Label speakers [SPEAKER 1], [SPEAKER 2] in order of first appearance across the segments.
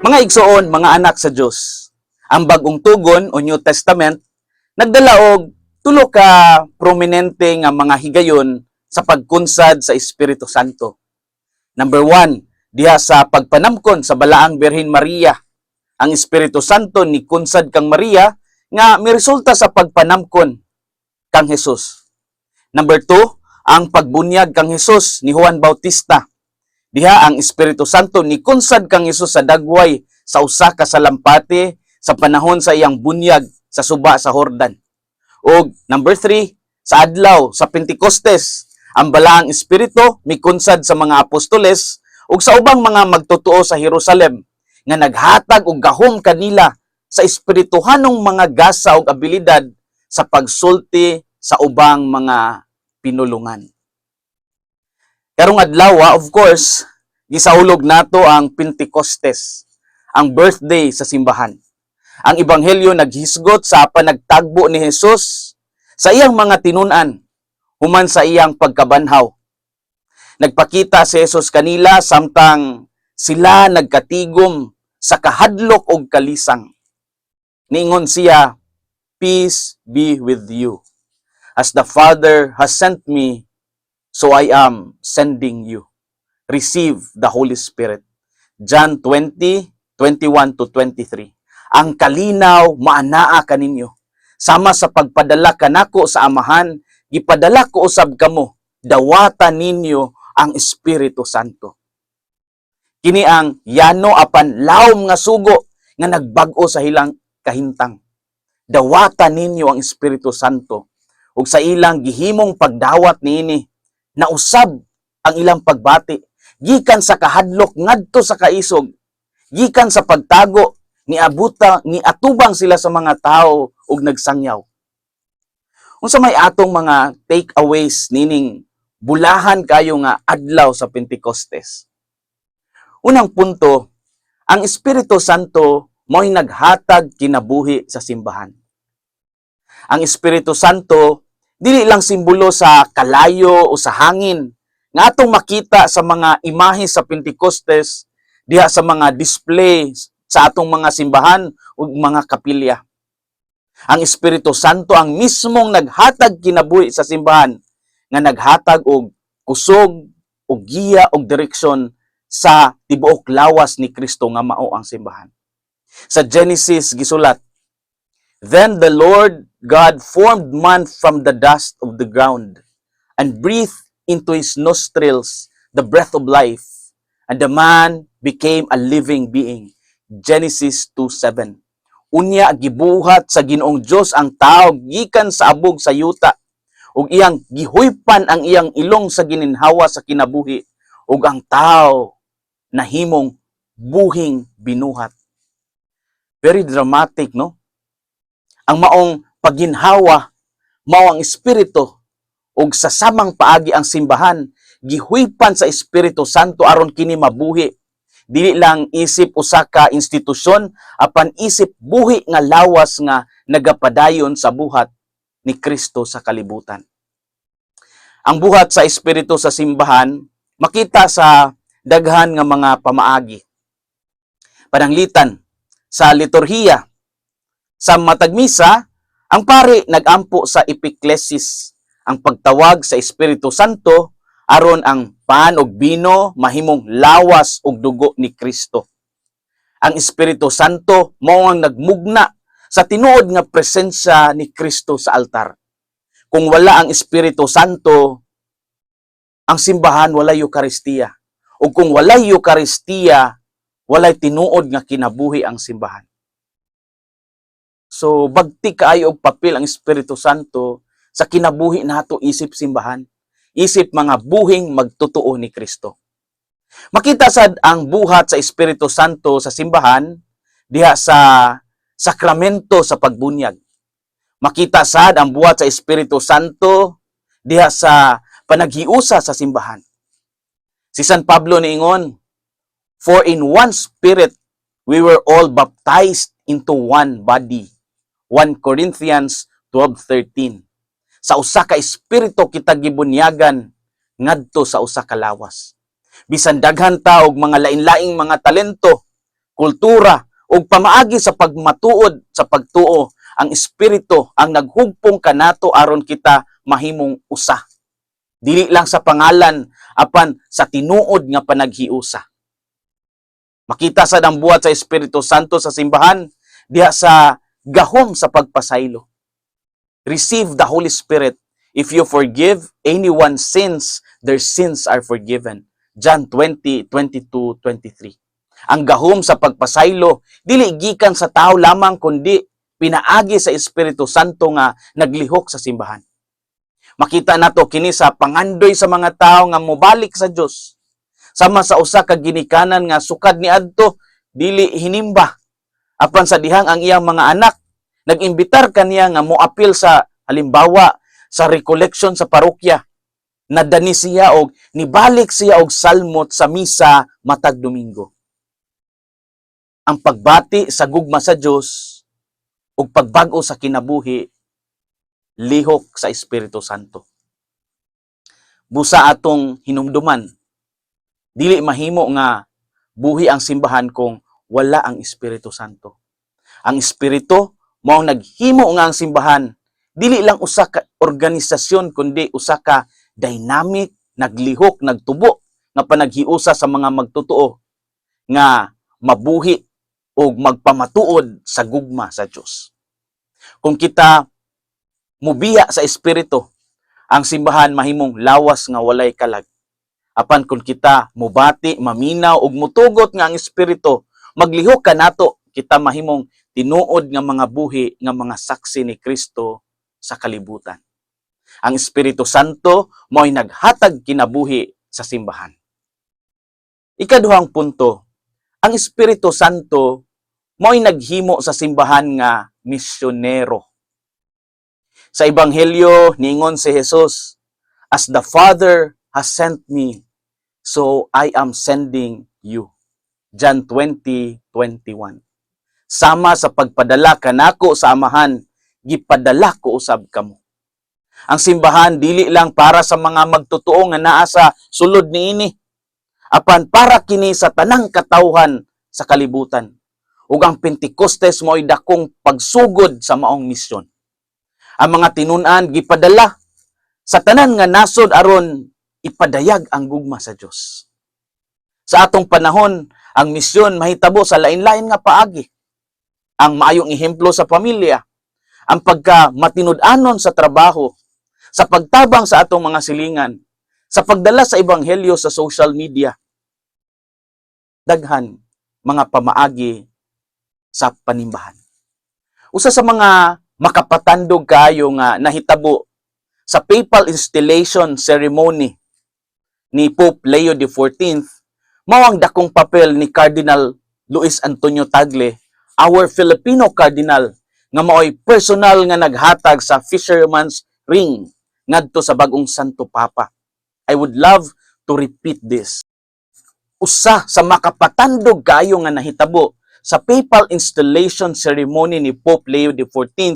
[SPEAKER 1] Mga igsoon, mga anak sa Dios. Ang bagong tugon o New Testament nagdala og tulo ka prominente nga mga higayon sa pagkunsad sa Espiritu Santo. Number one, diha sa pagpanamkon sa balaang Birhen Maria. Ang Espiritu Santo ni kunsad kang Maria nga miresulta sa pagpanamkon kang Hesus. Number two, ang pagbunyag kang Hesus ni Juan Bautista. Diha ang Espiritu Santo ni kunsad kang Hesus sa dagway sa usa ka salampati sa panahon sa iyang bunyag sa suba sa Hordan. O number three, sa adlaw sa Pentecostes, ang balaang Espiritu mikunsad sa mga apostoles ug sa ubang mga magtotoo sa Jerusalem nga naghatag og gahom kanila sa espirituhanong mga gasa ug abilidad sa pagsulti sa ubang mga pinulungan. Karong adlaw, ah, of course, gisahulog nato ang Pentecostes, ang birthday sa simbahan. Ang ebanghelyo naghisgot sa panagtagbo ni Jesus sa iyang mga tinunan human sa iyang pagkabanhaw. Nagpakita si Jesus kanila samtang sila nagkatigom sa kahadlok og kalisang. Niingon siya, Peace be with you. As the Father has sent me, so I am sending you. Receive the Holy Spirit. John 20, 21 to 23. Ang kalinaw maanaa kaninyo. Sama sa pagpadala kanako sa amahan, gipadala ko usab kamo, dawata ninyo ang Espiritu Santo. Kini ang yano apan lawom nga sugo nga nagbag-o sa hilang kahintang. Dawata ninyo ang Espiritu Santo ug sa ilang gihimong pagdawat niini na usab ang ilang pagbati. Gikan sa kahadlok ngadto sa kaisog. Gikan sa pagtago ni abuta ni atubang sila sa mga tao ug nagsangyaw. Unsa may atong mga takeaways nining bulahan kayo nga adlaw sa Pentecostes? Unang punto ang Espiritu Santo mo'y naghatag kinabuhi sa simbahan. Ang Espiritu Santo dili lang simbolo sa kalayo o sa hangin nga atong makita sa mga imahe sa Pentecostes diha sa mga display sa atong mga simbahan ug mga kapilya. Ang Espiritu Santo ang mismong naghatag kinabuhi sa simbahan nga naghatag og kusog og giya og direksyon sa tibuok lawas ni Kristo nga mao ang simbahan. Sa Genesis gisulat, Then the Lord God formed man from the dust of the ground and breathed into his nostrils the breath of life, and the man became a living being. Genesis 2:7. Unya gibuhat sa Ginoong Dios ang tao gikan sa abog sa yuta ug iyang gihuypan ang iyang ilong sa gininhawa sa kinabuhi ug ang tao nahimong buhing binuhat. Very dramatic, no? Ang maong pagginhawa mao ang espiritu ug sa samang paagi ang simbahan gihuypan sa Espiritu Santo aron kini mabuhi dili lang isip usa ka institusyon apan isip buhi nga lawas nga nagapadayon sa buhat ni Kristo sa kalibutan. Ang buhat sa espiritu sa simbahan makita sa daghan nga mga pamaagi. Pananglitan sa liturhiya sa matagmisa ang pari nagampo sa epiklesis ang pagtawag sa Espiritu Santo aron ang pan og bino mahimong lawas og dugo ni Kristo. Ang Espiritu Santo mao ang nagmugna sa tinuod nga presensya ni Kristo sa altar. Kung wala ang Espiritu Santo, ang simbahan walay Eukaristiya. O kung walay Eukaristiya, walay tinuod nga kinabuhi ang simbahan. So, bagti kaayo og papel ang Espiritu Santo sa kinabuhi nato isip simbahan isip mga buhing magtotoo ni Kristo. Makita sad ang buhat sa Espiritu Santo sa simbahan diha sa sakramento sa pagbunyag. Makita sad ang buhat sa Espiritu Santo diha sa panaghiusa sa simbahan. Si San Pablo niingon, For in one spirit we were all baptized into one body. 1 Corinthians 12:13 sa usa ka espiritu kita gibunyagan ngadto sa usa ka lawas. Bisan daghan ta og mga lain-laing mga talento, kultura ug pamaagi sa pagmatuod sa pagtuo ang espiritu ang naghugpong kanato aron kita mahimong usa. Dili lang sa pangalan apan sa tinuod nga panaghiusa. Makita sa ang buhat sa Espiritu Santo sa simbahan diha sa gahom sa pagpasaylo receive the Holy Spirit if you forgive anyone's sins their sins are forgiven John 20 22 23 ang gahom sa pagpasaylo dili gikan sa tao lamang kundi pinaagi sa Espiritu Santo nga naglihok sa simbahan. Makita nato kini sa pangandoy sa mga tao nga mobalik sa Dios. Sama sa usa ka ginikanan nga sukad ni adto dili hinimba. Apan sa dihang ang iyang mga anak nagimbitar kaniya nga moapil sa halimbawa sa recollection sa parokya. Nadani siya og nibalik siya og salmot sa misa matag Domingo ang pagbati sa gugma sa Dios ug pagbago sa kinabuhi lihok sa Espiritu Santo. Busa atong hinumduman dili mahimo nga buhi ang simbahan kung wala ang Espiritu Santo. Ang Espiritu mao naghimo nga ang simbahan dili lang usa ka organisasyon kundi usa ka dynamic, naglihok, nagtubo nga panaghiusa sa mga magtotoo nga mabuhi o magpamatuod sa gugma sa Dios. Kung kita mubiya sa espiritu, ang simbahan mahimong lawas nga walay kalag. Apan kung kita mubati, maminaw ug mutugot nga ang espiritu, maglihok kanato kita mahimong tinuod nga mga buhi nga mga saksi ni Kristo sa kalibutan. Ang Espiritu Santo mo'y naghatag kinabuhi sa simbahan. Ikaduhang punto, ang Espiritu Santo mo'y naghimo sa simbahan nga misyonero. Sa Ebanghelyo, ningon si Jesus, As the Father has sent me, so I am sending you. John 20:21. Sama sa pagpadala kanako sa amahan, gipadala ko usab kamo. Ang simbahan dili lang para sa mga magtotoo nga naa sa sulod niini, apan para kini sa tanang katawhan sa kalibutan ug ang Pentecostes mo'y dakong pagsugod sa maong misyon. Ang mga tinun-an gipadala sa tanan nga nasod aron ipadayag ang gugma sa Dios. Sa atong panahon, ang misyon mahitabo sa lain-lain nga paagi. Ang maayong ehemplo sa pamilya, ang pagka matinud-anon sa trabaho, sa pagtabang sa atong mga silingan, sa pagdala sa ebanghelyo sa social media. Daghan mga pamaagi sa panimbahan. Usa sa mga makapatandog kayo nga nahitabo sa papal installation ceremony ni Pope Leo XIV, mao ang dakong papel ni Cardinal Luis Antonio Tagle, our Filipino cardinal nga maoy personal nga naghatag sa fisherman's ring ngadto sa bagong Santo Papa. I would love to repeat this. Usa sa makapatandog kayo nga nahitabo sa papal installation ceremony ni Pope Leo XIV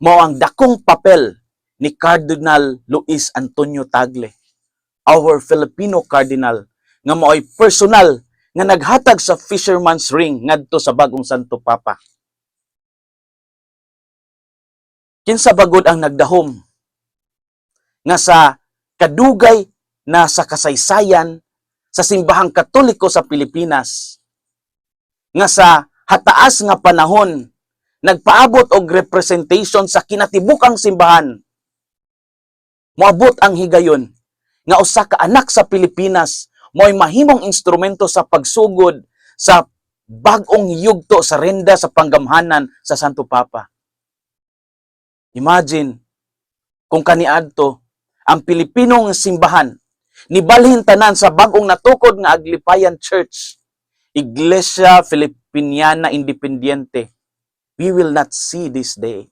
[SPEAKER 1] mao ang dakong papel ni Cardinal Luis Antonio Tagle, our Filipino cardinal nga maoy personal nga naghatag sa fisherman's ring ngadto sa bagong Santo Papa. Kinsa bagod ang nagdahom? Nga sa kadugay na sa kasaysayan sa simbahang katoliko sa Pilipinas. Nga sa hataas nga panahon nagpaabot og representation sa kinatibukang simbahan. Moabot ang higayon nga usa ka anak sa Pilipinas mo'y mahimong instrumento sa pagsugod sa bag-ong yugto sa renda sa panggamhanan sa Santo Papa. Imagine kung kaniadto ang Pilipinong simbahan nibalhin tanan sa bag-ong natukod nga Aglipayan Church, Iglesia Filipiniana Independiente. We will not see this day.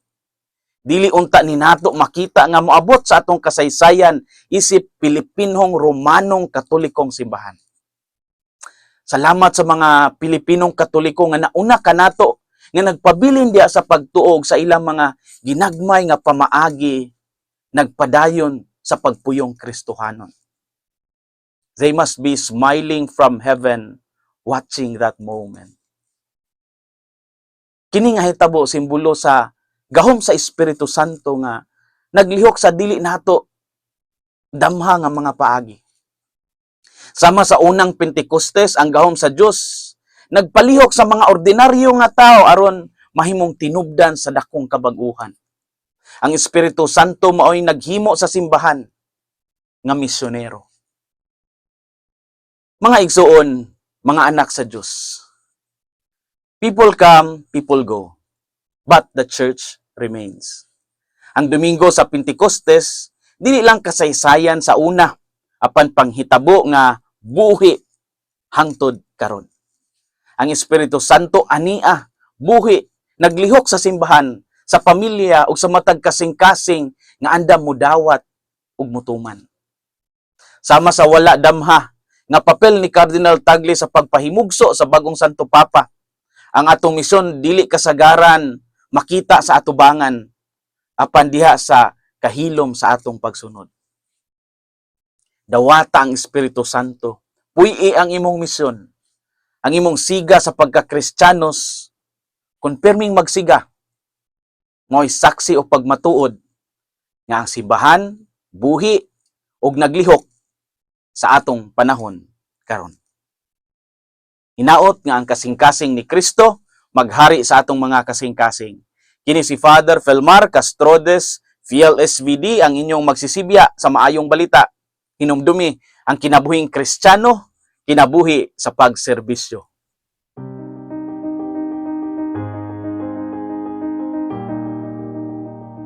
[SPEAKER 1] Dili unta ni nato makita nga moabot sa atong kasaysayan isip Pilipinong Romanong Katolikong simbahan. Salamat sa mga Pilipinong Katoliko nga nauna kanato nga nagpabilin diya sa pagtuog sa ilang mga ginagmay nga pamaagi nagpadayon sa pagpuyong Kristohanon. They must be smiling from heaven watching that moment. Kini nga hitabo simbolo sa gahom sa Espiritu Santo nga naglihok sa dili nato damha nga mga paagi. Sama sa unang Pentecostes ang gahom sa Dios nagpalihok sa mga ordinaryo nga tao aron mahimong tinubdan sa dakong kabag-uhan. Ang Espiritu Santo maoy naghimo sa simbahan nga misyonero. Mga igsuon, mga anak sa Dios. People come, people go, but the church remains. Ang Domingo sa Pentecostes, dili lang kasaysayan sa una, apan panghitabo nga buhi hangtod karon. Ang Espiritu Santo ania buhi naglihok sa simbahan, sa pamilya ug sa matag kasing-kasing nga andam mudawat ug mutuman. Sama sa wala damha nga papel ni Cardinal Tagle sa pagpahimugso sa bagong Santo Papa, ang atong misyon dili kasagaran makita sa atubangan apan diha sa kahilom sa atong pagsunod. Dawata ang Espiritu Santo. Puyi ang imong misyon. Ang imong siga sa pagka-Kristyanos, konperming magsiga. Mo'y saksi o pagmatuod nga ang simbahan, buhi, ug naglihok sa atong panahon karon. Hinaot nga ang kasing-kasing ni Kristo maghari sa atong mga kasing-kasing. Kini si Father Felmar Castrodes, VLSVD, ang inyong magsisibya sa maayong balita. Hinumdumi ang kinabuhing Kristiyano, kinabuhi sa pagserbisyo.